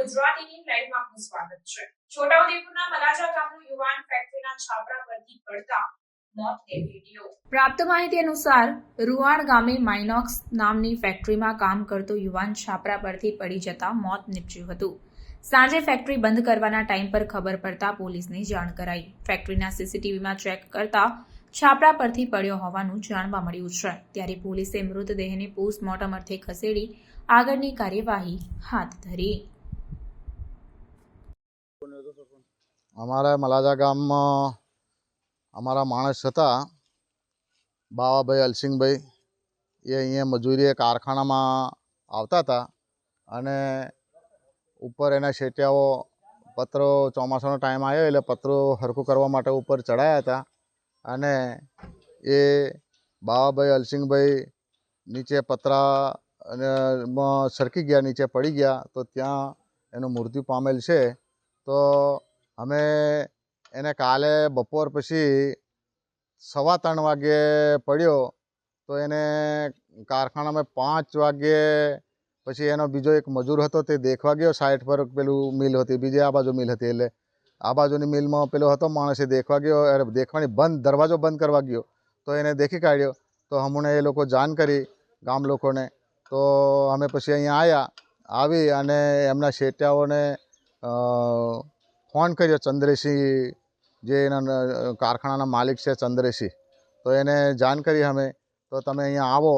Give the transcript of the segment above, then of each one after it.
ગુજરાતીની લાઈવમાં આપનું સ્વાગત છે. છોટાઉદેપુરના મલાજા ગામનો યુવાન ફેક્ટરીના છાપરા પરથી પડતા પ્રાપ્ત માહિતી અનુસાર, રૂવાણ ગામે માઇનોક્સ નામની ફેક્ટરીમાં કામ કરતો યુવાન છાપરા પરથી પડી જતા મોત નીપજ્યું હતું. સાંજે ફેક્ટરી બંધ કરવાના ટાઈમ પર ખબર પડતા પોલીસને જાણ કરાઈ. ફેક્ટરીના સીસીટીવીમાં ચેક કરતા છાપરા પરથી પડ્યો હોવાનું જાણવા મળ્યું છે. ત્યારે પોલીસે મૃતદેહને પોસ્ટમોર્ટમ અર્થે ખસેડી આગળની કાર્યવાહી હાથ ધરી. અમારા મલાજા ગામમાં અમારા માણસ હતા, બાવાભાઈ અલસિંગભાઈ. એ અહીંયા મજૂરીએ કારખાનામાં આવતા હતા અને ઉપર એના શેટિયાઓ પત્રો ચોમાસાનો ટાઈમ આવ્યો એટલે પત્રો હરખું કરવા માટે ઉપર ચડાયા હતા. અને એ બાવાભાઈ અલસિંગભાઈ નીચે પતરા અને માં સરકી ગયા, નીચે પડી ગયા, તો ત્યાં એનું મૃત્યુ પામેલ છે. તો અમે એને કાલે બપોર પછી સવા ત્રણ વાગ્યે પડ્યો, તો એને કારખાનામાં પાંચ વાગ્યે પછી એનો બીજો એક મજૂર હતો તે દેખવા ગયો, સાઈડ પર પેલું મિલ હતી, બીજી આ બાજુ મિલ હતી એટલે આ બાજુની મિલમાં પેલો હતો માણસ એ દેખવા ગયો, અરે દેખવાની બંધ, દરવાજો બંધ કરવા ગયો. તો એને દેખી કાઢ્યો. તો હમણાં એ લોકો જાણ કરી ગામ લોકોને. તો અમે પછી અહીંયા આવ્યા આવી અને એમના શેઠિયાઓને ફોન કર્યો ચંદ્રેશી જે એના કારખાનાના માલિક છે ચંદ્રેશી. તો એને જાણ કરી અમે. તો તમે અહીંયા આવો,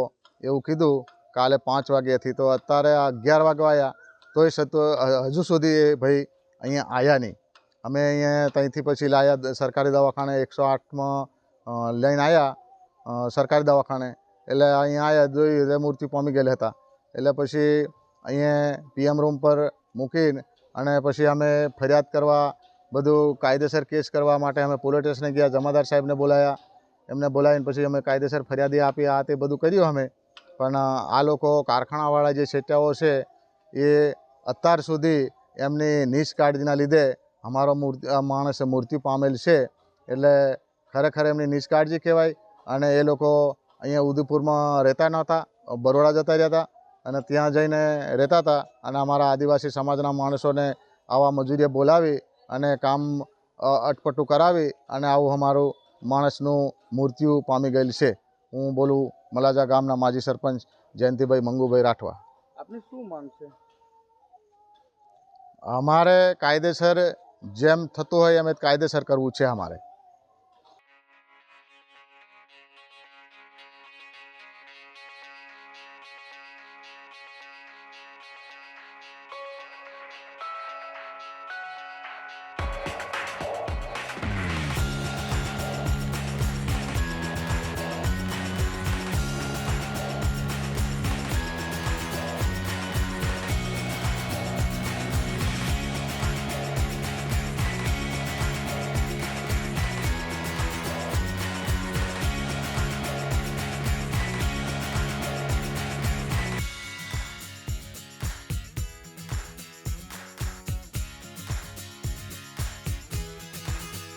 એવું કીધું. કાલે પાંચ વાગ્યાથી તો અત્યારે અગિયાર વાગવા આવ્યા તોય સતો હજુ સુધી એ ભાઈ અહીંયા આવ્યા નહીં. અમે અહીંયા ત્યાંથી પછી લાયા સરકારી દવાખાને એકસો આઠમાં લઈને આવ્યા સરકારી દવાખાને. એટલે અહીંયા આવ્યા જોઈ એટલે મૂર્તિ પામી ગયેલા હતા. એટલે પછી અહીંયા પીએમ રૂમ પર મૂકીને અને પછી અમે ફરિયાદ કરવા, બધું કાયદેસર કેસ કરવા માટે અમે પોલીસ સ્ટેશને ગયા. જમાદાર સાહેબને બોલાયા. એમને બોલાવીને પછી અમે કાયદેસર ફરિયાદી આપી, આ તે બધું કર્યું અમે. પણ આ લોકો કારખાનાવાળા જે છેટાઓ છે, એ અત્યાર સુધી એમની નિષ્કાળજીના લીધે અમારો મૂર્તિ આ માણસ મૃત્યુ પામેલ છે એટલે ખરેખર એમની નિષ્કાળજી કહેવાય. અને એ લોકો અહીંયા ઉદયપુરમાં રહેતા નહોતા બરોડા જતા રહ્યા હતા અને ત્યાં જઈને રહેતા હતા. અને અમારા આદિવાસી સમાજના માણસોને આવા મજૂરીએ બોલાવી અને કામ અટપટું કરાવી અને આવું અમારું માણસનું મૃત્યુ પામી ગયેલ છે. હું બોલું મલાજા ગામના માજી સરપંચ જયંતિભાઈ મંગુભાઈ રાઠવા. આપને શું માંગ છે? અમારે કાયદેસર જેમ થતું હોય એમ કાયદેસર કરવું છે અમારે.